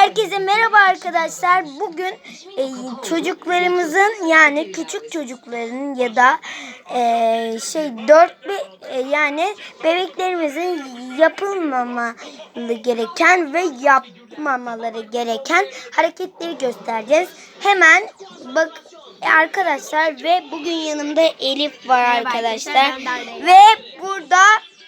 Herkese merhaba arkadaşlar. Bugün e, çocuklarımızın yani küçük çocukların ya da e, şey dört be, e, yani bebeklerimizin yapılmamalı gereken ve yapmamaları gereken hareketleri göstereceğiz. Hemen bak arkadaşlar ve bugün yanımda Elif var arkadaşlar ve burada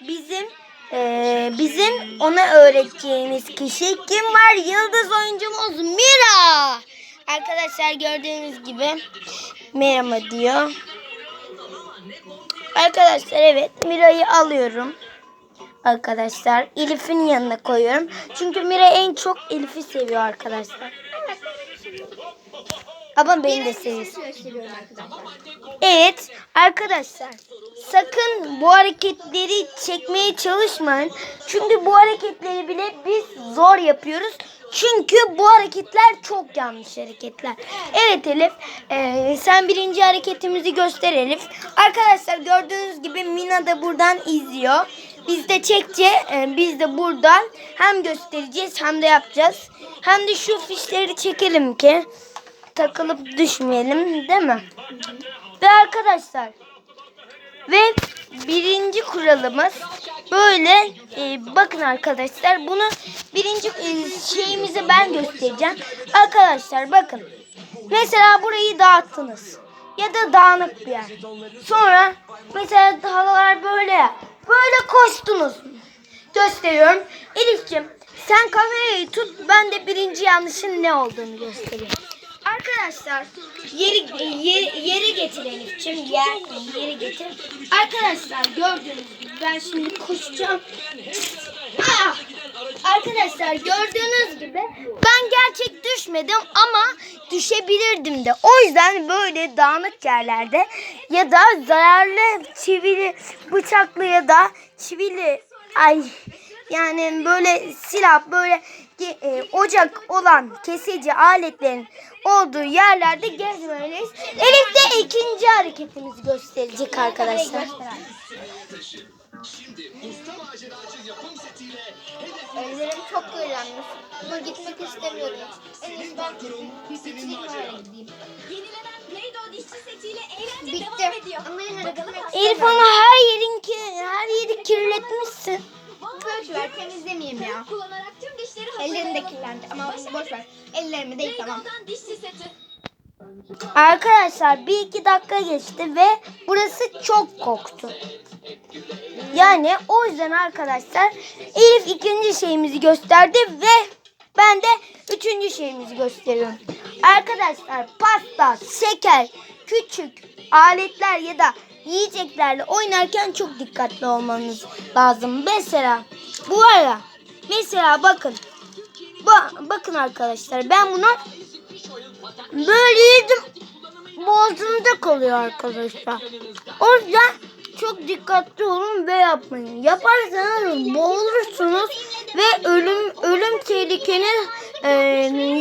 bizim ee, bizim ona öğreteceğimiz kişi kim var? Yıldız oyuncumuz Mira. Arkadaşlar gördüğünüz gibi merhaba diyor. Arkadaşlar evet Mira'yı alıyorum. Arkadaşlar Elif'in yanına koyuyorum. Çünkü Mira en çok Elif'i seviyor arkadaşlar. Ama beni de seviyor. gösteriyorum arkadaşlar. Evet arkadaşlar sakın bu hareketleri çekmeye çalışmayın. Çünkü bu hareketleri bile biz zor yapıyoruz. Çünkü bu hareketler çok yanlış hareketler. Evet Elif eee, sen birinci hareketimizi göster Elif. Arkadaşlar gördüğünüz gibi Mina da buradan izliyor. Biz de çekçe eee, biz de buradan hem göstereceğiz hem de yapacağız. Hem de şu fişleri çekelim ki takılıp düşmeyelim değil mi? Ve arkadaşlar ve birinci kuralımız böyle e, bakın arkadaşlar bunu birinci e, şeyimizi ben göstereceğim. Arkadaşlar bakın mesela burayı dağıttınız ya da dağınık bir yer. Sonra mesela halılar böyle ya, böyle koştunuz. Gösteriyorum. Elif'ciğim sen kamerayı tut ben de birinci yanlışın ne olduğunu göstereyim. Arkadaşlar yeri yeri, yeri getir Elif'ciğim. Yer, yeri getir. Arkadaşlar gördüğünüz gibi ben şimdi koşacağım. Ah! Arkadaşlar gördüğünüz gibi ben gerçek düşmedim ama düşebilirdim de. O yüzden böyle dağınık yerlerde ya da zararlı çivili bıçaklı ya da çivili ay yani böyle silah böyle e, ocak olan kesici aletlerin olduğu yerlerde gezmeliyiz. Elif de ikinci hareketimizi gösterecek arkadaşlar. Ellerim çok kirlenmiş. Ama gitmek istemiyorum. En iyisi ben bitireyim öyle gideyim. Yenilenen Play-Doh dişçi setiyle eğlence Bitti. devam ediyor. Ama yine de gitmek Elif ama her yerin ki her yeri kirletmişsin. Boş ver temizlemeyeyim ya. Kullanarak tüm dişleri Ellerim de kirlendi ama boş ver. Ellerimi de yıkamam. Play-Doh'dan dişçi seti. Arkadaşlar bir iki dakika geçti ve burası çok koktu. Yani o yüzden arkadaşlar Elif ikinci şeyimizi gösterdi ve ben de üçüncü şeyimizi gösteriyorum. Arkadaşlar pasta, şeker, küçük aletler ya da yiyeceklerle oynarken çok dikkatli olmanız lazım. Mesela bu var ya mesela bakın Ba- bakın arkadaşlar ben bunu böyle yedim boğazımda kalıyor arkadaşlar. O yüzden çok dikkatli olun ve yapmayın. Yaparsanız boğulursunuz ve ölüm ölüm tehlikeniz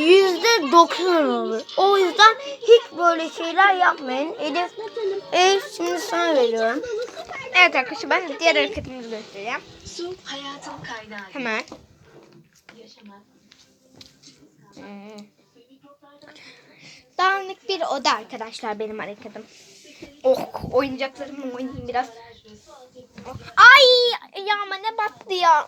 yüzde doksan olur. O yüzden hiç böyle şeyler yapmayın. Elif, Elif şimdi sana veriyorum. Evet arkadaşlar ben diğer hareketimizi göstereceğim. Su hayatın kaynağı. Hemen. Yaşamak. Hmm. Dağınık bir oda arkadaşlar benim hareketim. Oh oyuncaklarımla oynayayım biraz. Ay ayağıma ne battı ya.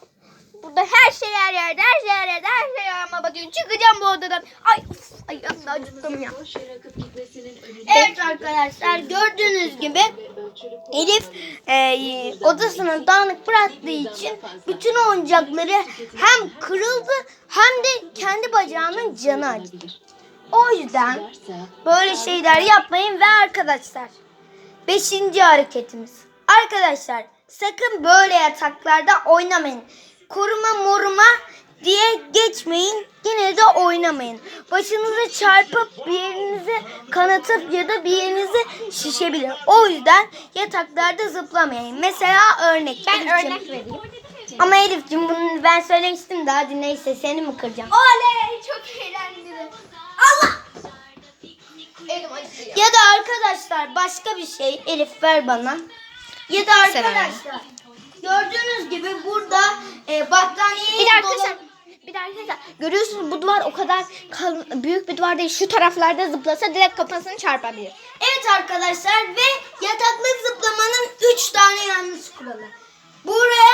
Burada her şey her yerde, her şey her yerde, her şey ayağıma batıyor. Çıkacağım bu odadan. Ay uf, ayağımda acıttım ya. Evet arkadaşlar gördüğünüz gibi Elif e, odasını dağınık bıraktığı için bütün oyuncakları hem kırıldı hem de kendi bacağının canı acıdı. O yüzden böyle şeyler yapmayın ve arkadaşlar beşinci hareketimiz. Arkadaşlar sakın böyle yataklarda oynamayın. Koruma moruma diye geçmeyin. Yine de oynamayın. Başınızı çarpıp bir yerinizi kanatıp ya da bir yerinizi şişebilir. O yüzden yataklarda zıplamayın. Mesela örnek. Ben Elif'ciğim. örnek vereyim. Ama Elif'ciğim bunu ben söylemiştim de hadi neyse seni mi kıracağım? Oley. Allah! Ya da arkadaşlar başka bir şey Elif ver bana. Ya da arkadaşlar gördüğünüz gibi burada e, battaniye Bir de arkadaşlar Bir de arkadaşlar görüyorsunuz bu duvar o kadar kalın, büyük bir duvar değil. Şu taraflarda zıplasa direkt kafasını çarpabilir. Evet arkadaşlar ve yataklık zıplamanın 3 tane yanlış kuralı. Buraya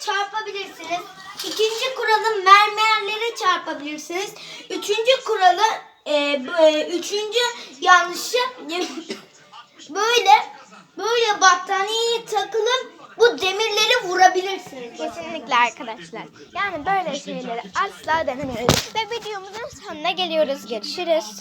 çarpabilirsiniz. Çarpabilirsiniz. Üçüncü kuralı e, e, üçüncü yanlışı böyle böyle battaniyeye takılıp bu demirleri vurabilirsiniz. Kesinlikle arkadaşlar. Yani böyle şeyleri asla denemeyiz. Ve videomuzun sonuna geliyoruz. Görüşürüz.